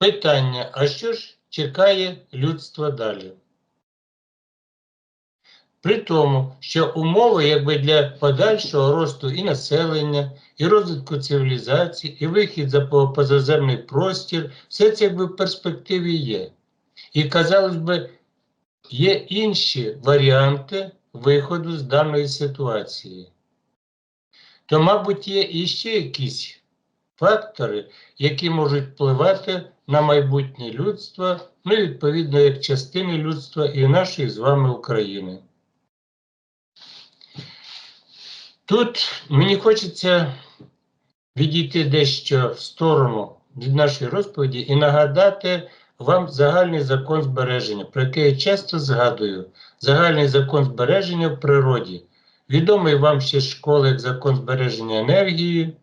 Питання: а що ж чекає людство далі? При тому, що умови якби для подальшого росту і населення, і розвитку цивілізації, і вихід за позаземний простір, все це якби в перспективі є. І, казалось би, є інші варіанти виходу з даної ситуації. То, мабуть, є іще якісь фактори, які можуть впливати на майбутнє людства, ну і відповідно як частини людства і нашої з вами України. Тут мені хочеться відійти дещо в сторону від нашої розповіді і нагадати вам загальний закон збереження, про який я часто згадую. Загальний закон збереження в природі. Відомий вам ще з школи як закон збереження енергії.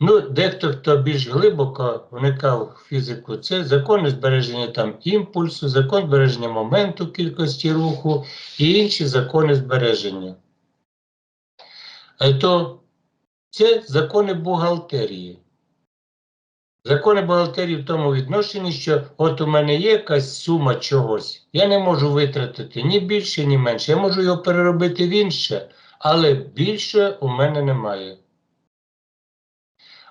Ну, дехто, хто більш глибоко вникав в фізику, це закони збереження там імпульсу, закон збереження моменту кількості руху і інші закони збереження. То це закони бухгалтерії. Закони бухгалтерії в тому відношенні, що от у мене є якась сума чогось, я не можу витратити ні більше, ні менше. Я можу його переробити в інше, але більше у мене немає.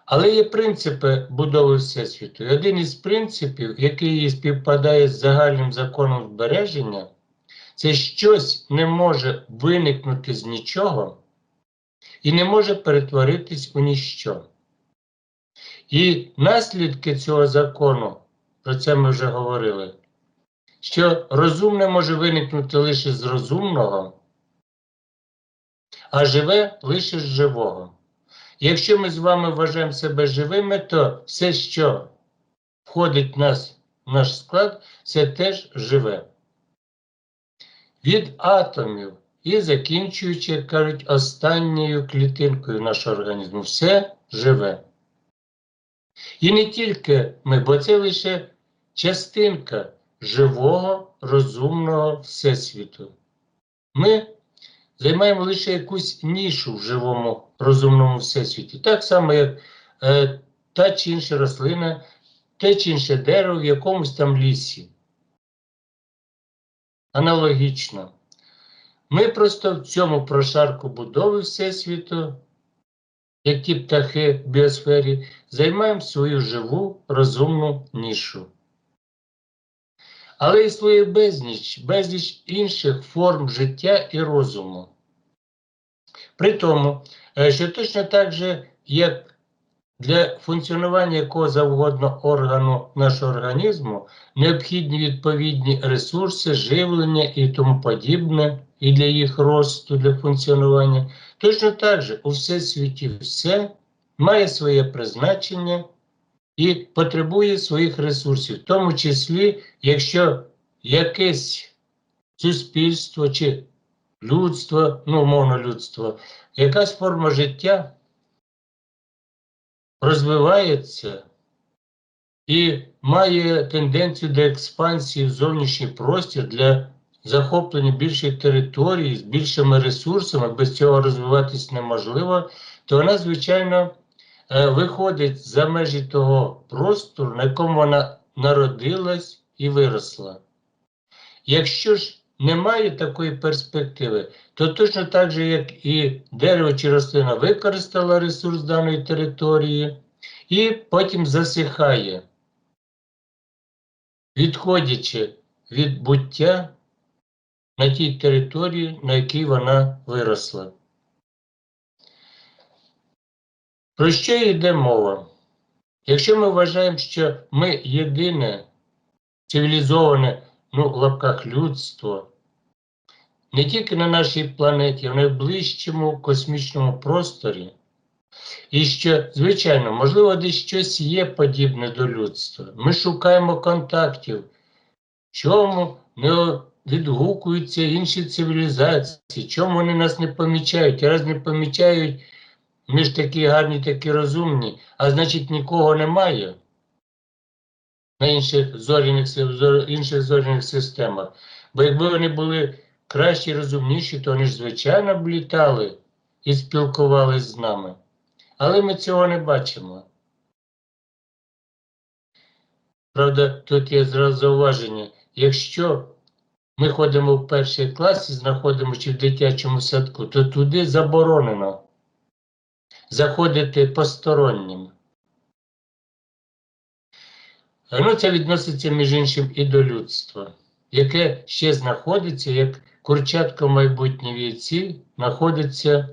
Але є принципи будови Всесвіту. І один із принципів, який співпадає з загальним законом збереження, це щось не може виникнути з нічого і не може перетворитись у ніщо. І наслідки цього закону, про це ми вже говорили, що розумне може виникнути лише з розумного, а живе лише з живого. Якщо ми з вами вважаємо себе живими, то все, що входить в нас, в наш склад, це теж живе. Від атомів і закінчуючи, як кажуть, останньою клітинкою нашого організму, все живе. І не тільки ми, бо це лише частинка живого, розумного всесвіту. Ми займаємо лише якусь нішу в живому розумному всесвіті. Так само, як е, та чи інша рослина, те чи інше дерево в якомусь там лісі. Аналогічно. Ми просто в цьому прошарку будови Всесвіту, як ті птахи в біосфері, займаємо свою живу розумну нішу. Але існує безліч, безліч інших форм життя і розуму. При тому, що точно так же, як для функціонування якого завгодно органу нашого організму необхідні відповідні ресурси, живлення і тому подібне, і для їх росту, для функціонування, точно так же у всесвіті все має своє призначення і потребує своїх ресурсів, в тому числі, якщо якесь суспільство чи людство, ну, умовно людство, якась форма життя розвивається і має тенденцію до експансії в зовнішній простір для захоплення більшої території з більшими ресурсами, без цього розвиватись неможливо, то вона, звичайно, е, виходить за межі того простору, на якому вона народилась і виросла. Якщо ж немає такої перспективи, то точно так же, як і дерево чи рослина використала ресурс даної території і потім засихає, відходячи від буття на тій території, на якій вона виросла. Про що йде мова? Якщо ми вважаємо, що ми єдине цивілізоване, ну, в лапках людство, не тільки на нашій планеті, а в найближчому космічному просторі, і що, звичайно, можливо, десь щось є подібне до людства. Ми шукаємо контактів, чому не відгукуються інші цивілізації, чому вони нас не помічають, і раз не помічають. Ми ж такі гарні, такі розумні, а значить нікого немає на інших зоряних, інших зоряних системах. Бо якби вони були кращі, розумніші, то вони ж, звичайно, б літали і спілкувалися з нами. Але ми цього не бачимо. Правда, тут є зразу зауваження. Якщо ми ходимо в перший клас і знаходимося в дитячому садку, то туди заборонено заходити постороннім. Ну, це відноситься, між іншим, і до людства, яке ще знаходиться, як курчатка майбутні війці, знаходиться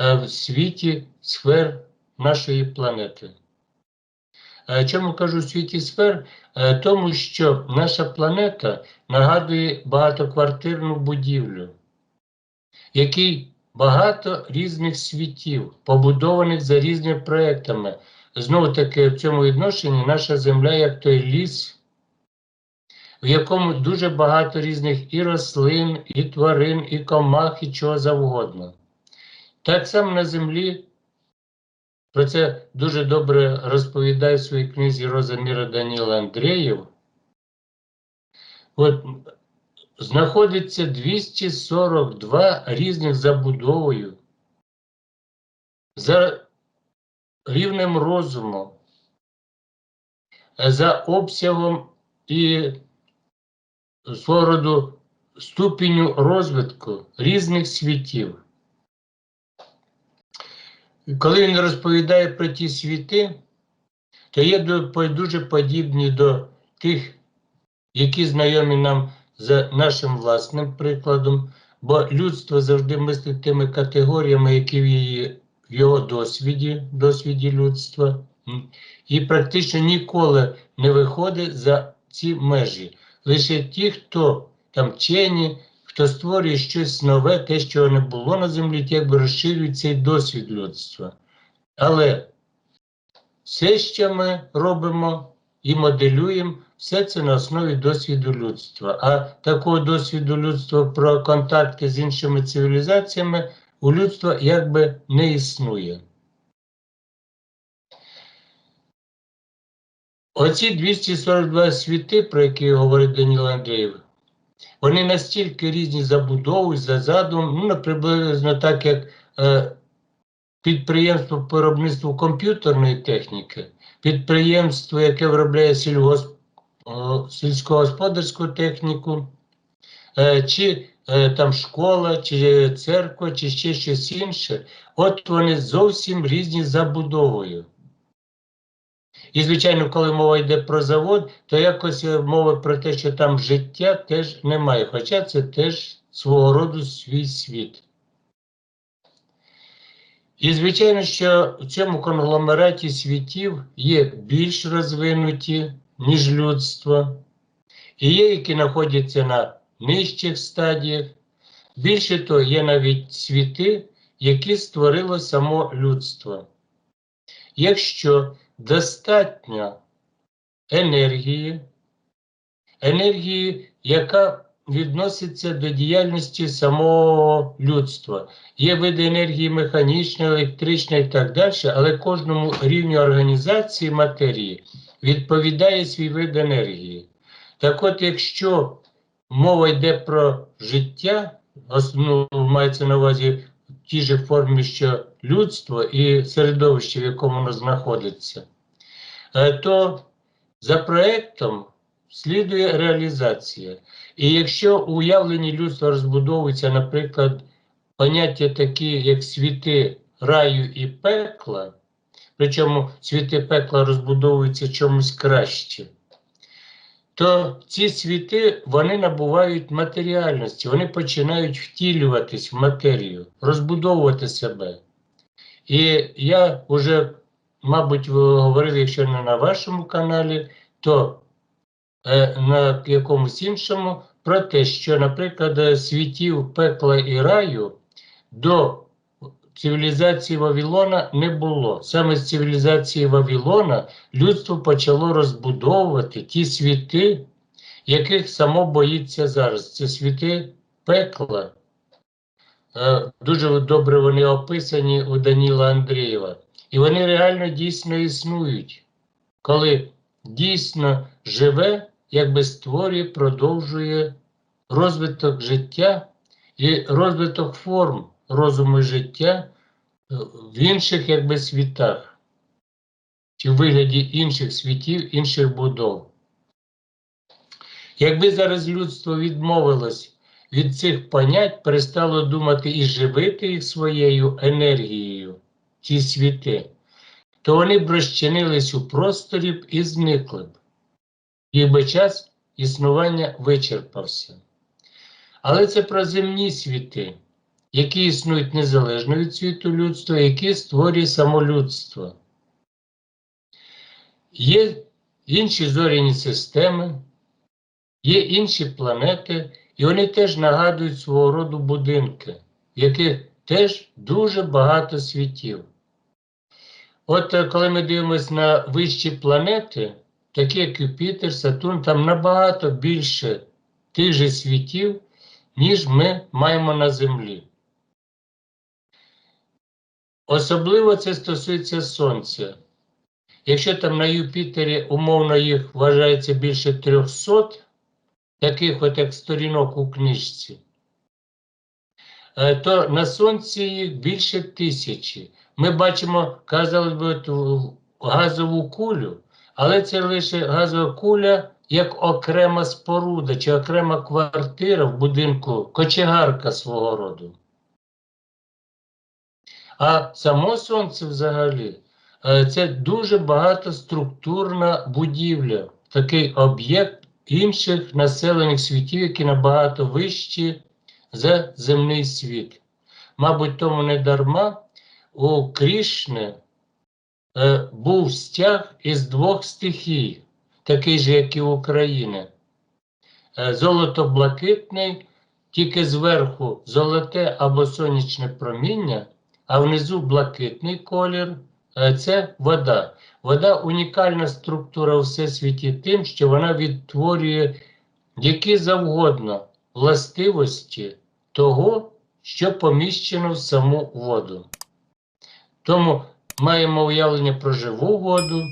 е, в світі сфер нашої планети. Е, Чому кажу в світі сфер? Е, Тому що наша планета нагадує багатоквартирну будівлю, в якій багато різних світів, побудованих за різними проектами. Знову таки, в цьому відношенні наша земля як той ліс, в якому дуже багато різних і рослин, і тварин, і комах, і чого завгодно. Так само на землі. Про це дуже добре розповідає в своїй книзі Розаміра Даніла Андрієв. От знаходиться 242 різних забудовою за рівнем розуму, за обсягом і свого роду розвитку різних світів. Коли він розповідає про ті світи, то є дуже подібні до тих, які знайомі нам за нашим власним прикладом, бо людство завжди мислить тими категоріями, які в, її, в його досвіді, досвіді людства, і практично ніколи не виходить за ці межі. Лише ті, хто там вчені, хто створює щось нове, те, що не було на землі, ті якби розширюють цей досвід людства. Але все, що ми робимо і моделюємо, все це на основі досвіду людства. А такого досвіду людства про контакти з іншими цивілізаціями у людства якби не існує. Оці 242 світи, про які говорить Даніло Андрієв, вони настільки різні забудови, за задумом, ну, приблизно так, як е, підприємство по виробництву комп'ютерної техніки, підприємство, яке виробляє сільгосп, сільськогосподарську техніку, е, чи е, там школа, чи церква, чи ще щось інше, от вони зовсім різні забудовою. І, звичайно, коли мова йде про завод, то якось мови про те, що там життя теж немає. Хоча це теж свого роду свій світ. І, звичайно, що в цьому конгломераті світів є більш розвинуті, ніж людство, і є, які знаходяться на нижчих стадіях. Більше того, є навіть світи, які створило само людство. Якщо достатньо енергії, енергії, яка відноситься до діяльності самого людства. Є види енергії механічної, електричної і так далі, але кожному рівню організації матерії відповідає свій вид енергії. Так от, якщо мова йде про життя, ну, мається на увазі в тій же формі, що людство і середовище, в якому воно знаходиться, е, то за проєктом слідує реалізація. І якщо у уявленні людства розбудовується, наприклад, поняття такі, як світи раю і пекла, причому світи пекла розбудовуються чомусь краще, то ці світи вони набувають матеріальності, вони починають втілюватись в матерію, розбудовувати себе. І я вже, мабуть, говорив, якщо не на вашому каналі, то е, на якомусь іншому, про те, що, наприклад, світів пекла і раю до цивілізації Вавилона не було. Саме з цивілізації Вавилона людство почало розбудовувати ті світи, яких само боїться зараз. Це світи пекла. Е, дуже добре вони описані у Даніла Андрієва. І вони реально дійсно існують, коли дійсно живе, якби створює, продовжує розвиток життя і розвиток форм розуму життя в інших якби світах, чи в вигляді інших світів, інших будов. Якби зараз людство відмовилось від цих понять, перестало думати і живити їх своєю енергією, ці світи, то вони б розчинились у просторі б і зникли б. Їх час існування вичерпався. Але це про земні світи, які існують незалежно від світу людства, які створює само людство. Є інші зоряні системи, є інші планети, і вони теж нагадують свого роду будинки, яких теж дуже багато світів. От е, коли ми дивимося на вищі планети, такі як Юпітер, Сатурн, там набагато більше тих же світів, ніж ми маємо на Землі. Особливо це стосується Сонця. Якщо там на Юпітері умовно їх вважається більше 300, таких от як сторінок у книжці, е, то на Сонці їх більше тисячі. Ми бачимо, казали би, газову кулю, але це лише газова куля як окрема споруда чи окрема квартира в будинку, кочегарка свого роду. А само сонце взагалі е, це дуже багатоструктурна будівля, такий об'єкт інших населених світів, які набагато вищі за земний світ. Мабуть, тому не дарма у Крішни е, був стяг із двох стихій, такий же, як і у України. Е, Золото-блакитний, тільки зверху золоте або сонячне проміння, а внизу блакитний колір це вода. Вода унікальна структура у всесвіті тим, що вона відтворює які завгодно властивості того, що поміщено в саму воду. Тому маємо уявлення про живу воду,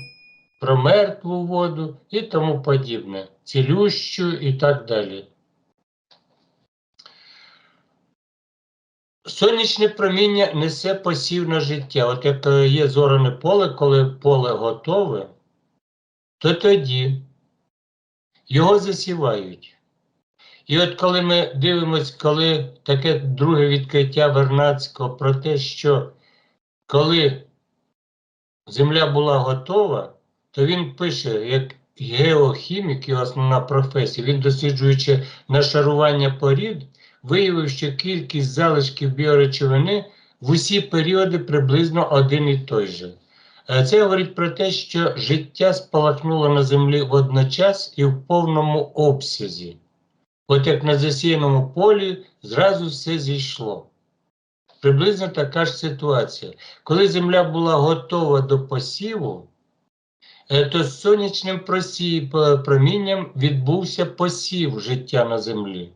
про мертву воду і тому подібне, цілющу і так далі. Сонячне проміння несе посівне життя. От як є зоране поле, коли поле готове, то тоді його засівають. І от коли ми дивимося, коли таке друге відкриття Вернадського про те, що коли земля була готова, то він пише, як геохімік, його основна професія, він досліджуючи нашарування порід, виявив, що кількість залишків біоречовини в усі періоди приблизно один і той же. Е, Це говорить про те, що життя спалахнуло на землі водночас і в повному обсязі. От як на засіяному полі зразу все зійшло. Приблизно така ж ситуація. Коли земля була готова до посіву, е, то з сонячним промінням відбувся посів життя на землі.